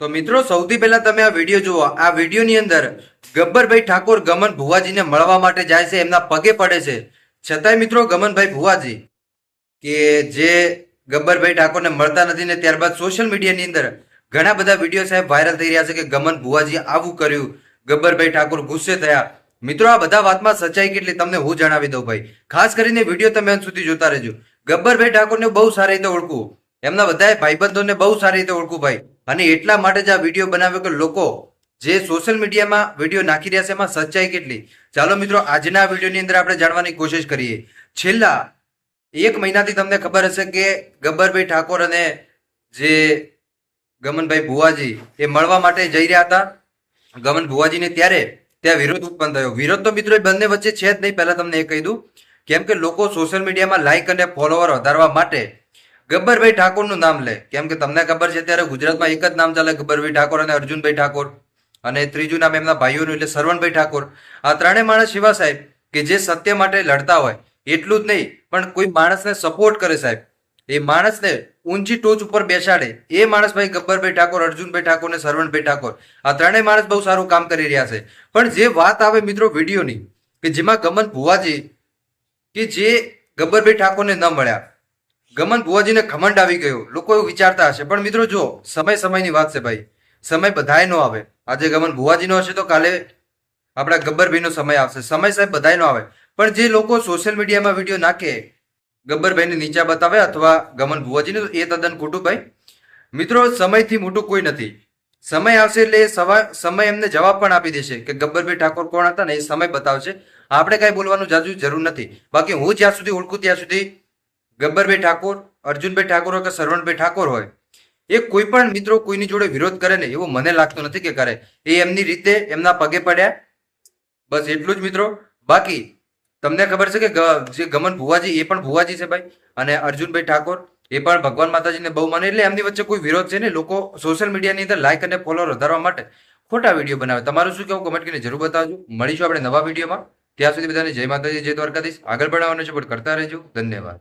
તો મિત્રો, સૌથી પહેલા તમે આ વીડિયો જુઓ. આ વિડીયોની અંદર ગબ્બરભાઈ ઠાકોર ગમન ભુવાજીને મળવા માટે જાય છે. એમના પગે પડે છે. છતાંય મિત્રો, ગમનભાઈ ભુવાજી, કે જે ગબ્બરભાઈ ઠાકોરને મળતા નથી ને ત્યારબાદ સોશિયલ મીડિયાની અંદર ઘણા બધા વીડિયો સાહેબ વાયરલ થઈ રહ્યા છે કે ગમન ભુવાજી આવું કર્યું. ગબ્બરભાઈ ઠાકોર ગુસ્સે થયા. મિત્રો, આ બધા વાતમાં સચ્ચાઈ કેટલી તમને હું જણાવી દઉં ભાઈ. ખાસ કરીને વીડિયો તમે અંત સુધી જોતા રહેજો. ગબ્બરભાઈ ઠાકોરને બહુ સારી રીતે ઓળખું. એમના બધા ભાઈબંધોને બહુ સારી રીતે ઓળખું ભાઈ. અને એટલા માટે જ આ વીડિયો બનાવ્યો કે લોકો જે સોશિયલ મીડિયામાં વીડિયો નાખી રહ્યા છે એમાં સચ્ચાઈ કેટલી? ચાલો મિત્રો, આજના વિડીયોની અંદર આપણે જાણવાની કોશિશ કરીએ. છેલ્લા એક મહિનાથી તમને ખબર હશે કે ગબ્બરભાઈ ઠાકોર અને જે ગમનભાઈ ભુવાજી એ મળવા માટે જઈ રહ્યા હતા. ગમન ભુવાજીને ત્યારે ત્યાં વિરોધ ઉત્પન્ન થયો. વિરોધ તો મિત્રો બંને વચ્ચે છે જ નહીં. પહેલા તમને એ કહી દઉં. કેમ કે લોકો સોશિયલ મીડિયામાં લાઇક અને ફોલોવર વધારવા માટે ગબ્બરભાઈ ઠાકોરનું નામ લે. કેમ કે તમને ખબર છે ત્યારે ગુજરાતમાં એક જ નામ ચાલે, ગબ્બરભાઈ ઠાકોર અને અર્જુનભાઈ ઠાકોર. અને ત્રીજું નામ એમના ભાઈઓનું એટલે સરવણભાઈ ઠાકોર. આ ત્રણેય માણસ એવા સાહેબ કે જે સત્ય માટે લડતા હોય, એટલું જ નહીં, પણ કોઈ માણસને સપોર્ટ કરે સાહેબ. એ માણસને ઊંચી ટોચ ઉપર બેસાડે. એ માણસ ભાઈ ગબ્બરભાઈ ઠાકોર, અર્જુનભાઈ ઠાકોર અને સરવણભાઈ ઠાકોર. આ ત્રણેય માણસ બહુ સારું કામ કરી રહ્યા છે. પણ જે વાત આવે મિત્રો વિડીયોની, કે જેમાં ગમન ભુવાજી, કે જે ગબ્બરભાઈ ઠાકોરને ન મળ્યા ગમન ભુવાજીને ઘમંડ આવી ગયો. લોકો એવું વિચારતા હશે, પણ મિત્રો જો, સમય સમયની વાત છે ભાઈ. સમય બધાય નો આવે. આજે ગમન ભુવાજીનો હશે તો કાલે આપણા ગબ્બરભાઈનો સમય આવશે. સમય સાહેબ બધાય નો આવે. પણ જે લોકો સોશિયલ મીડિયામાં વીડિયો નાખે, ગબ્બરભાઈને નીચા બતાવે અથવા ગમન ભુવાજીને એ તદ્દન ખોટું ભાઈ. મિત્રો, સમયથી મોટું કોઈ નથી. સમય આવશે એટલે સવા, સમય એમને જવાબ પણ આપી દેશે કે ગબ્બરભાઈ ઠાકોર કોણ હતા ને એ સમય બતાવશે. આપણે કાંઈ બોલવાનું જાજુ જરૂર નથી. બાકી હું જ્યાં સુધી ઓળખું ત્યાં સુધી ગબ્બરભાઈ ઠાકોર, અર્જુનભાઈ ઠાકોર કે સરવણભાઈ ઠાકોર હોય, એ કોઈ પણ મિત્રો કોઈની જોડે વિરોધ કરે ને એવો મને લાગતું નથી કે કરે. એ એમની રીતે એમના પગે પડ્યા. બસ એટલું જ મિત્રો. બાકી તમને ખબર છે કે જે ગમન ભુવાજી, એ પણ ભુવાજી છે ભાઈ. અને અર્જુનભાઈ ઠાકોર, એ પણ ભગવાન માતાજીને બહુ માને. એટલે એમની વચ્ચે કોઈ વિરોધ છે ને, લોકો સોશિયલ મીડિયાની અંદર લાઈક અને ફોલોઅર વધારવા માટે ખોટા વીડિયો બનાવે. તમારું શું કેવું કમેન્ટ કરીને જરૂર બતાવજો. મળીશું આપણે નવા વિડીયોમાં ત્યાં સુધી બધાને જય માતાજી, જય દ્વારકાધીશ. આગળ બનાવવાનું છે, પણ કરતા રહેજો. ધન્યવાદ.